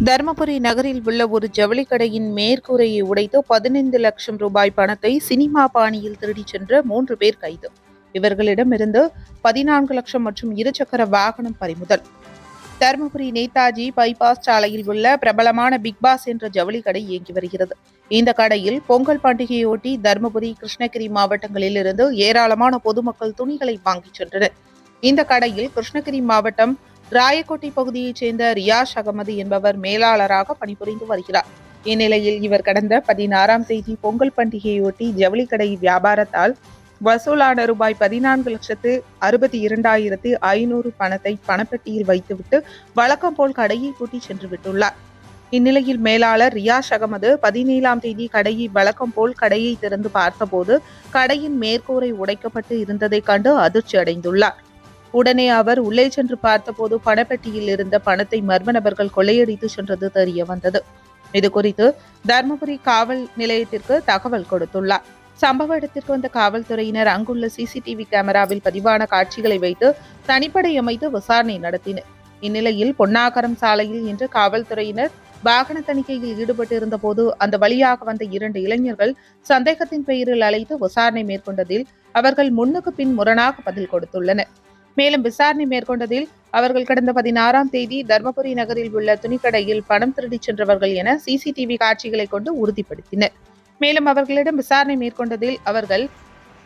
தருமபுரி நகரில் உள்ள ஒரு ஜவுளி கடையின் மேற்கூரையை உடைத்து பதினைந்து லட்சம் ரூபாய் பணத்தை சினிமா பாணியில் திருடிச் சென்ற மூன்று பேர் கைது. இவர்களிடமிருந்து பதினான்கு லட்சம் மற்றும் இருசக்கர வாகனம் பறிமுதல். தருமபுரி நேதாஜி பைபாஸ் சாலையில் உள்ள பிரபலமான பிக் பாஸ் என்ற ஜவுளி கடை இயங்கி வருகிறது. இந்த கடையில் பொங்கல் பண்டிகையொட்டி தருமபுரி கிருஷ்ணகிரி மாவட்டங்களில் இருந்து ஏராளமான பொதுமக்கள் துணிகளை வாங்கிச் சென்றனர். இந்த கடையில் கிருஷ்ணகிரி மாவட்டம் ராயக்கோட்டை பகுதியைச் சேர்ந்த ரியாஷ் அகமது என்பவர் மேலாளராக பணிபுரிந்து வருகிறார். இந்நிலையில் இவர் கடந்த பதினாறாம் தேதி பொங்கல் பண்டிகையொட்டி ஜவுளி கடை வியாபாரத்தால் வசூலான ரூபாய் பதினான்கு லட்சத்து அறுபத்தி இரண்டாயிரத்து ஐநூறு பணத்தை பணப்பெட்டியில் வைத்துவிட்டு வழக்கம் போல் கடையை பூட்டி சென்று விட்டுள்ளார். இந்நிலையில் மேலாளர் ரியாஷ் அகமது பதினேழாம் தேதி கடையை வழக்கம் போல் கடையை திறந்து பார்த்தபோது கடையின் மேற்கூரை உடைக்கப்பட்டு இருந்ததைக் கண்டு அதிர்ச்சி அடைந்துள்ளார் உடனே அவர் உள்ளே சென்று பார்த்தபோது பணப்பெட்டியில் இருந்த பணத்தை மர்ம நபர்கள் கொள்ளையடித்து சென்றது தெரிய வந்தது. இது குறித்து தர்மபுரி காவல் நிலையத்திற்கு தகவல் கொடுத்துள்ளார். சம்பவ இடத்திற்கு வந்த காவல்துறையினர் அங்குள்ள சிசிடிவி கேமராவில் பதிவான காட்சிகளை வைத்து தனிப்படை அமைத்து விசாரணை நடத்தினர். இந்நிலையில் பொன்னாகரம் சாலையில் இன்று காவல்துறையினர் வாகன தணிக்கையில் ஈடுபட்டிருந்த போது அந்த வழியாக வந்த இரண்டு இளைஞர்கள் சந்தேகத்தின் பெயரில் அழைத்து விசாரணை மேற்கொண்டதில் அவர்கள் முன்னுக்கு பின் முரணாக பதில் கொடுத்துள்ளனர். மேலும் விசாரணை மேற்கொண்டதில் அவர்கள் கடந்த பதினாறாம் தேதி தர்மபுரி நகரில் உள்ள துணிக்கடையில் பணம் திருடிச் சென்றவர்கள் என சிசிடிவி காட்சிகளை கொண்டு உறுதிப்படுத்தினர். மேலும் அவர்களிடம் விசாரணை மேற்கொண்டதில் அவர்கள்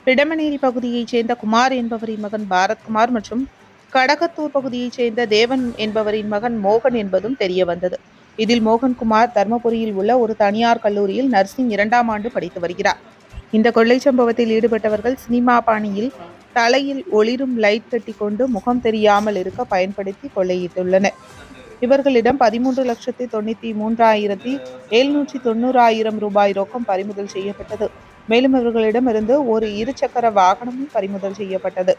பிடமனேரி பகுதியைச் சேர்ந்த குமார் என்பவரின் மகன் பாரத்குமார் மற்றும் கடகத்தூர் பகுதியைச் சேர்ந்த தேவன் என்பவரின் மகன் மோகன் என்பதும் தெரிய வந்தது. இதில் மோகன்குமார் தர்மபுரியில் உள்ள ஒரு தனியார் கல்லூரியில் நர்சிங் இரண்டாம் ஆண்டு படித்து வருகிறார். இந்த கொள்ளை சம்பவத்தில் ஈடுபட்டவர்கள் சினிமா பாணியில் தலையில் ஒளிரும் லைட் கட்டி கொண்டு முகம் தெரியாமல் இருக்க பயன்படுத்தி கொள்ளையிட்டுள்ளனர் இவர்களிடம் பதிமூன்று லட்சத்தி தொண்ணூத்தி மூன்றாயிரத்தி எழுநூற்றி தொண்ணூறாயிரம் ரூபாய் ரொக்கம் பறிமுதல் செய்யப்பட்டது. மேலும் இவர்களிடமிருந்து ஒரு இருசக்கர வாகனமும் பறிமுதல் செய்யப்பட்டது.